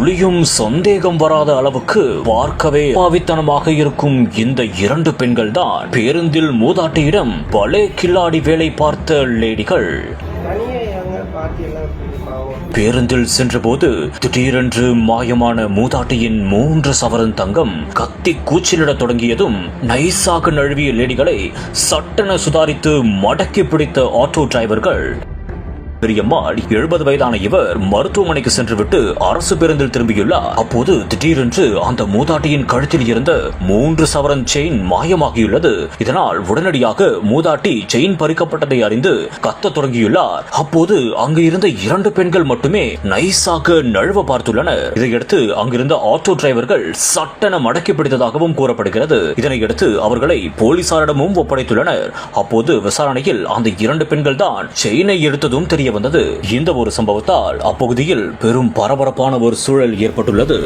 துளியும் சந்தேகம் வராத அளவுக்கு பார்க்கவே பாவித்தனமாக இருக்கும் இந்த இரண்டு பெண்கள் தான் பேருந்தில் மூதாட்டியிடம் பலே கில்லாடி வேலை பார்த்த லேடிகள். பேருந்தில் சென்றபோது திடீரென்று மாயமான மூதாட்டியின் மூன்று சவரன் தங்கம் கத்தி கூச்சலிடத் தொடங்கியதும் நைஸாக நழுவிய லேடிகளை சட்டென சுதாரித்து மடக்கி பிடித்த ஆட்டோ டிரைவர்கள் பெரியம்மாள் எழுபது வயதான இவர் மருத்துவமனைக்கு சென்றுவிட்டு அரசு பேருந்தில் திரும்பியுள்ளார். அப்போது திடீரென்று அந்த மூதாட்டியின் கழுத்தில் இருந்த மூன்று சவரன் செயின் மாயமாகியுள்ளது. இதனால் உடனடியாக மூதாட்டி செயின் பறிக்கப்பட்டதை அறிந்து கத்த தொடங்கியுள்ளார். அப்போது அங்கு இருந்த இரண்டு பெண்கள் மட்டுமே நைஸாக நழுவ பார்த்துள்ளனர். இதையடுத்து அங்கிருந்த ஆட்டோ டிரைவர்கள் சட்டென மடக்கி பிடித்ததாகவும் கூறப்படுகிறது. இதனையடுத்து அவர்களை போலீசாரிடமும் ஒப்படைத்துள்ளனர். அப்போது விசாரணையில் அந்த இரண்டு பெண்கள் தான் செயினை எடுத்ததும் தெரிய வந்தது. இந்த ஒரு சம்பவத்தால் அப்பகுதியில் பெரும் பரபரப்பான ஒரு சூழல் ஏற்பட்டுள்ளது.